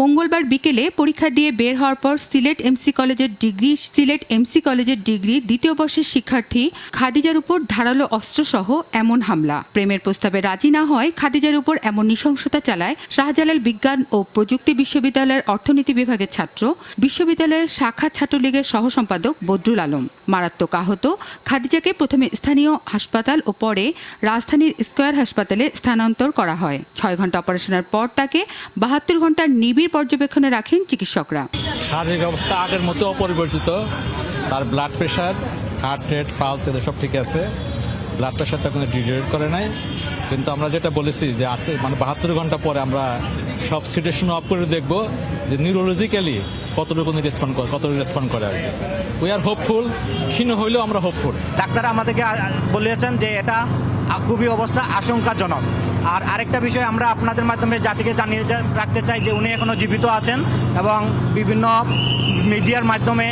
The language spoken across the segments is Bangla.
মঙ্গলবার বিকেলে পরীক্ষা দিয়ে বের হওয়ার পর সিলেট এমসি কলেজের ডিগ্রি, সিলেট এমসি কলেজের ডিগ্রি দ্বিতীয় বর্ষের শিক্ষার্থী খাদিজার উপর ধারালো অস্ত্রসহ এমন হামলা। প্রেমের প্রস্তাবে রাজি না হয় খাদিজার উপর এমন নৃশংসতা চালায় শাহজালাল বিজ্ঞান ও প্রযুক্তি বিশ্ববিদ্যালয়ের অর্থনীতি বিভাগের ছাত্র, বিশ্ববিদ্যালয়ের শাখা ছাত্রলীগের সহ সম্পাদক বদরুল আলম। মারাত্মক আহত খাদিজাকে প্রথমে স্থানীয় হাসপাতাল ও পরে রাজধানীর স্কোয়ার হাসপাতালে স্থানান্তর করা হয়। ছয় ঘণ্টা অপারেশনের পর তাকে বাহাত্তর ঘণ্টার নিবিড় পর্যবেক্ষণে রাখেন চিকিৎসকরা। শারীরিক অবস্থা আগের মতো অপরিবর্তিত। তার blood pressure heart rate pulse এদের সব ঠিক আছে। ব্লাড প্রেশারটা কোনো ডিটেরিয়েট করে নাই। কিন্তু আমরা যেটা বলেছি যে আট মানে বাহাত্তর ঘণ্টা পরে আমরা সব সিটেশন অফ করে দেখব যে নিউরোলজিক্যালি কতটুকু রেসপন্ড করে কতটুকু রেসপন্ড করে আর কি। উই আর হোপফুল ক্ষীণ হইলেও আমরা হোপফুল ডাক্তার আমাদেরকে বলেছেন যে এটা খুবই অবস্থা আশঙ্কাজনক। আর আরেকটা বিষয় আমরা আপনাদের মাধ্যমে জাতিকে জানিয়ে রাখতে চাই যে উনি এখনও জীবিত আছেন এবং বিভিন্ন মিডিয়ার মাধ্যমে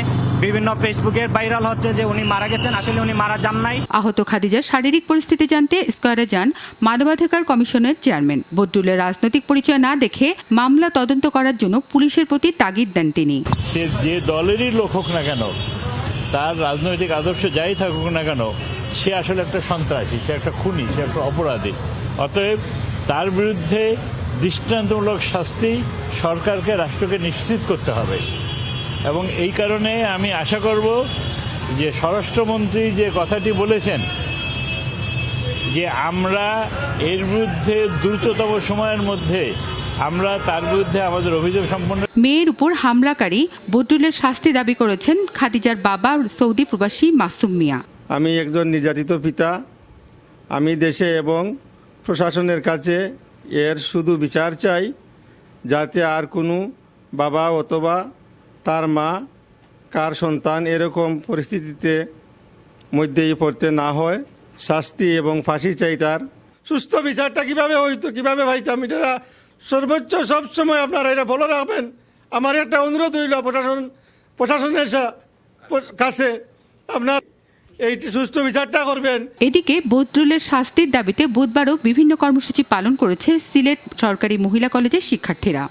বিভিন্ন ফেসবুকে ভাইরাল হচ্ছে যে উনি মারা গেছেন। আসলে উনি মারা যান নাই। আহত খাদিজার শারীরিক পরিস্থিতি জানতে স্কয়ারে যান মানবাধিকার কমিশনের চেয়ারম্যান। বদরুলের রাজনৈতিক পরিচয় না দেখে মামলা তদন্ত করার জন্য পুলিশের প্রতি তাগিদ দেন তিনি। সে যে দলেরই লোক হোক না কেন তার রাজনৈতিক আদর্শ যাই থাকুক না কেন সে আসলে একটা সন্ত্রাসী, সে একটা খুনি, সে একটা অপরাধী। অতএব তার বিরুদ্ধে দৃষ্টান্তমূলক শাস্তি সরকারকে, রাষ্ট্রকে নিশ্চিত করতে হবে। এবং এই কারণে আমি আশা করব যে স্বরাষ্ট্রমন্ত্রী যে কথাটি বলেছেন, যে আমরা এর বিরুদ্ধে দ্রুততম সময়ের মধ্যে আমরা তার বিরুদ্ধে আমাদের অভিযোগ সম্পন্ন মেয়ের উপর হামলাকারী বদরুলের শাস্তি দাবি করেছেন খাদিজার বাবা সৌদি প্রবাসী মাসুম মিয়া। আমি একজন নির্যাতিত পিতা। আমি দেশে এবং প্রশাসনের কাছে এর শুধু বিচার চাই, যাতে আর কোনো বাবা অথবা তার মা, কার সন্তান এরকম পরিস্থিতিতে মধ্যেই পড়তে না হয়, শাস্তি এবং ফাঁসি চাই তার। সুস্থ বিচারটা কীভাবে হইতো, কীভাবে ভাইতাম, এটা সর্বোচ্চ সবসময় আপনারা এটা বলে রাখবেন। আমার একটা অনুরোধ হইল প্রশাসন, প্রশাসনের কাছে। আপনার এই সুস্থ বিচারটা করবেন। এদিকে বদরুলের শাস্তির দাবিতে বুধবারও বিভিন্ন কর্মসূচি পালন করেছে সিলেট সরকারি মহিলা কলেজের শিক্ষার্থীরা।